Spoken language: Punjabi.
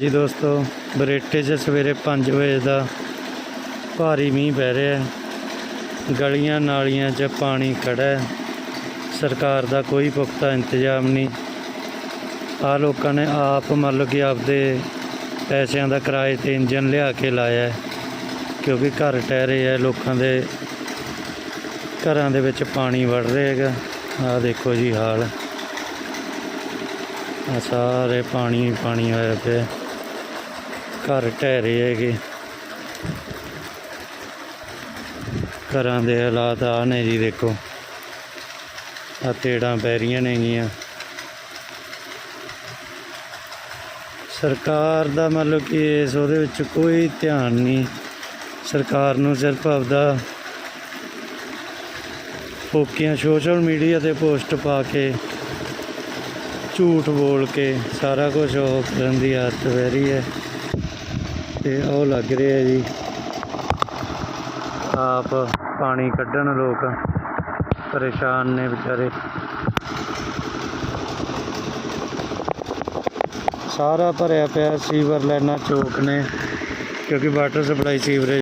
ਜੀ ਦੋਸਤੋ, ਬਰੇਟੇ 'ਚ ਸਵੇਰੇ 5 ਵਜੇ ਦਾ ਭਾਰੀ ਮੀਂਹ ਪੈ ਰਿਹਾ ਹੈ। ਗਲੀਆਂ ਨਾਲੀਆਂ 'ਚ ਪਾਣੀ ਖੜਾ ਹੈ। ਸਰਕਾਰ ਦਾ ਕੋਈ ਪੁਖਤਾ ਇੰਤਜ਼ਾਮ ਨਹੀਂ। ਆ ਲੋਕਾਂ ਨੇ ਆਪ ਮੰਨ ਲਓ ਕਿ ਆਪਦੇ ਪੈਸਿਆਂ ਦਾ ਕਿਰਾਏ ਤੇ ਇੰਜਨ ਲਿਆ ਕੇ ਲਾਇਆ ਹੈ, ਕਿਉਂਕਿ ਘਰ ਟਹਿ ਰਹੇ ਹੈ, ਲੋਕਾਂ ਦੇ ਘਰਾਂ ਦੇ ਵਿੱਚ ਪਾਣੀ ਵੜ ਰਿਹਾ ਹੈਗਾ। ਆ ਦੇਖੋ ਜੀ ਹਾਲ। ਆ ਸਾਰੇ ਪਾਣੀ ਪਾਣੀ ਹੋਇਆ ਪਿਆ। ਘਰ ਢਹਿ ਰਹੇ ਹੈਗੇ। ਘਰਾਂ ਦੇ ਹਾਲਾਤ ਆ ਨੇ ਜੀ ਦੇਖੋ। ਆ ਤੇੜਾਂ ਪੈ ਰਹੀਆਂ ਨੇਗੀਆਂ ਸਰਕਾਰ ਦਾ ਮਤਲਬ ਕਿ ਇਸ ਉਹਦੇ ਵਿੱਚ ਕੋਈ ਧਿਆਨ ਨਹੀਂ। ਸਰਕਾਰ ਨੂੰ ਸਿਰਫ ਆਪਦਾ ਫੋਕੀਆਂ ਸੋਸ਼ਲ ਮੀਡੀਆ ਤੇ ਪੋਸਟ ਪਾ ਕੇ, ਝੂਠ ਬੋਲ ਕੇ ਸਾਰਾ ਕੁਝ ਉਹ ਕਰਨ ਦੀ ਆਦਤ ਪੈ ਰਹੀ ਹੈ। ਤੇ ਉਹ ਲੱਗ ਰਿਹਾ ਜੀ। ਆਪ ਪਾਣੀ ਕੱਢਣ ਲੋਕ ਪਰੇਸ਼ਾਨ ਨੇ ਵਿਚਾਰੇ। ਸਾਰਾ ਭਰਿਆ ਪਿਆ ਸੀਵਰ ਲਾਈਨਾਂ ਚੌਕ ਨੇ, ਕਿਉਂਕਿ ਵਾਟਰ ਸਪਲਾਈ ਸੀਵਰੇਜ